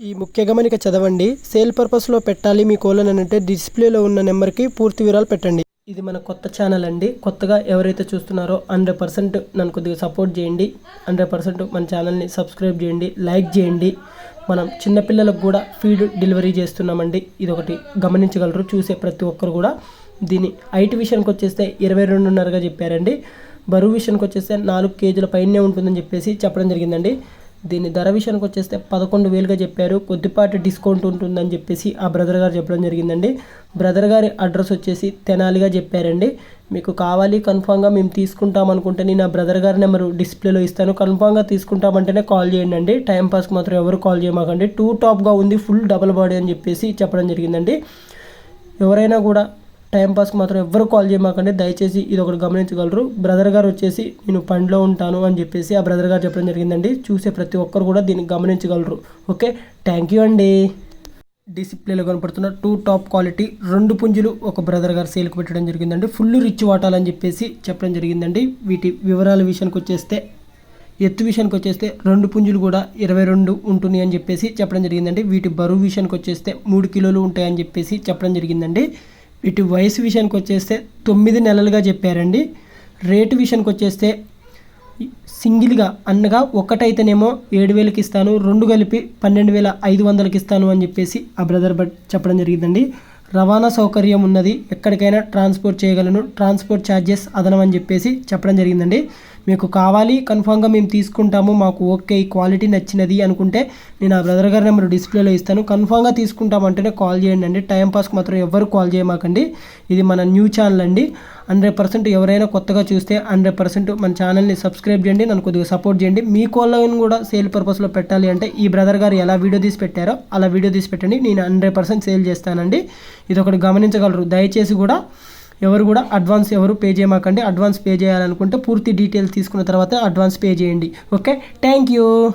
ఈ ముఖ్య గమనిక చదవండి. సేల్ పర్పస్లో పెట్టాలి మీ కోళ్ళని అంటే డిస్ప్లేలో ఉన్న నెంబర్కి పూర్తి వివరాలు పెట్టండి. ఇది మన కొత్త ఛానల్ అండి. కొత్తగా ఎవరైతే చూస్తున్నారో హండ్రెడ్ పర్సెంట్ నన్ను కొద్దిగా సపోర్ట్ చేయండి. హండ్రెడ్ పర్సెంట్ మన ఛానల్ని సబ్స్క్రైబ్ చేయండి లైక్ చేయండి. మనం చిన్నపిల్లలకు కూడా ఫీడ్ డెలివరీ చేస్తున్నామండి. ఇది ఒకటి గమనించగలరు చూసే ప్రతి ఒక్కరు కూడా. దీని హైట్ విషయానికి వచ్చేస్తే ఇరవై రెండున్నరగా చెప్పారండి. బరువు విషయానికి వచ్చేస్తే నాలుగు కేజీల పైనే ఉంటుందని చెప్పేసి చెప్పడం జరిగిందండి. దీని ధర విషయానికి వచ్చేస్తే పదకొండు వేలుగా చెప్పారు. కొద్దిపాటి డిస్కౌంట్ ఉంటుందని చెప్పేసి ఆ బ్రదర్ గారు చెప్పడం జరిగిందండి. బ్రదర్ గారి అడ్రస్ వచ్చేసి తెనాలిగా చెప్పారండి. మీకు కావాలి కన్ఫామ్గా మేము తీసుకుంటాం అనుకుంటే నేను ఆ బ్రదర్ గారి నెంబర్ డిస్ప్లేలో ఇస్తాను. కన్ఫామ్గా తీసుకుంటామంటేనే కాల్ చేయండి అండి. టైం పాస్కి మాత్రం ఎవరు కాల్ చేయమాకండి. టూ టాప్గా ఉంది ఫుల్ డబల్ బాడీ అని చెప్పేసి చెప్పడం జరిగిందండి. ఎవరైనా కూడా టైంపాస్కి మాత్రం ఎవ్వరు కాల్ చేయమాకండి. దయచేసి ఇది ఒకటి గమనించగలరు. బ్రదర్ గారు వచ్చేసి నేను పనిలో ఉంటాను అని చెప్పేసి ఆ బ్రదర్ గారు చెప్పడం జరిగిందండి. చూసే ప్రతి ఒక్కరు కూడా దీన్ని గమనించగలరు. ఓకే థ్యాంక్ యూ అండి. డిసిప్లిన్లో కనపడుతున్న టూ టాప్ క్వాలిటీ రెండు పుంజులు ఒక బ్రదర్ గారు సేల్కి పెట్టడం జరిగిందండి. ఫుల్ రిచ్ వాటాలని చెప్పేసి చెప్పడం జరిగిందండి. వీటి వివరాల విషయానికి వచ్చేస్తే ఎత్తు విషయానికి వచ్చేస్తే రెండు పుంజులు కూడా ఇరవై రెండు ఉంటుంది అని చెప్పేసి చెప్పడం జరిగిందండి. వీటి బరువు విషయానికి వచ్చేస్తే మూడు కిలోలు ఉంటాయని చెప్పేసి చెప్పడం జరిగిందండి. ఇటు వయసు విషయానికి వచ్చేస్తే తొమ్మిది నెలలుగా చెప్పారండి. రేటు విషయానికి వచ్చేస్తే సింగిల్గా అన్నగా ఒక్కటైతేనేమో ఏడు వేలకి ఇస్తాను రెండు కలిపి పన్నెండు వేల ఐదు వందలకి ఇస్తాను అని చెప్పేసి ఆ బ్రదర్ బట్ చెప్పడం జరిగిందండి. రవాణా సౌకర్యం ఉన్నది ఎక్కడికైనా ట్రాన్స్పోర్ట్ చేయగలను. ట్రాన్స్పోర్ట్ ఛార్జెస్ అదనం అని చెప్పేసి చెప్పడం జరిగిందండి. మీకు కావాలి కన్ఫామ్గా మేము తీసుకుంటాము మాకు ఓకే ఈ క్వాలిటీ నచ్చినది అనుకుంటే నేను ఆ బ్రదర్ గారి నెంబర్ డిస్ప్లేలో ఇస్తాను. కన్ఫామ్గా తీసుకుంటామంటేనే కాల్ చేయండి అండి. టైంపాస్కి మాత్రం ఎవరు కాల్ చేయమాకండి. ఇది మన న్యూ ఛానల్ అండి. హండ్రెడ్ పర్సెంట్ ఎవరైనా కొత్తగా చూస్తే హండ్రెడ్ పర్సెంట్ మన ఛానల్ని సబ్స్క్రైబ్ చేయండి నన్ను కొద్దిగా సపోర్ట్ చేయండి. మీ కోళ్ళని కూడా సేల్ పర్పస్లో పెట్టాలి అంటే ఈ బ్రదర్ గారు ఎలా వీడియో తీసి పెట్టారో అలా వీడియో తీసి పెట్టండి. నేను హండ్రెడ్ పర్సెంట్ సేల్ చేస్తానండి. ఇది ఒకటి గమనించగలరు. దయచేసి కూడా ఎవరు కూడా అడ్వాన్స్ ఎవరు పే చేయమాకండి. అడ్వాన్స్ పే చేయాలనుకుంటే పూర్తి డీటెయిల్స్ తీసుకున్న తర్వాత అడ్వాన్స్ పే చేయండి. ఓకే? Thank you.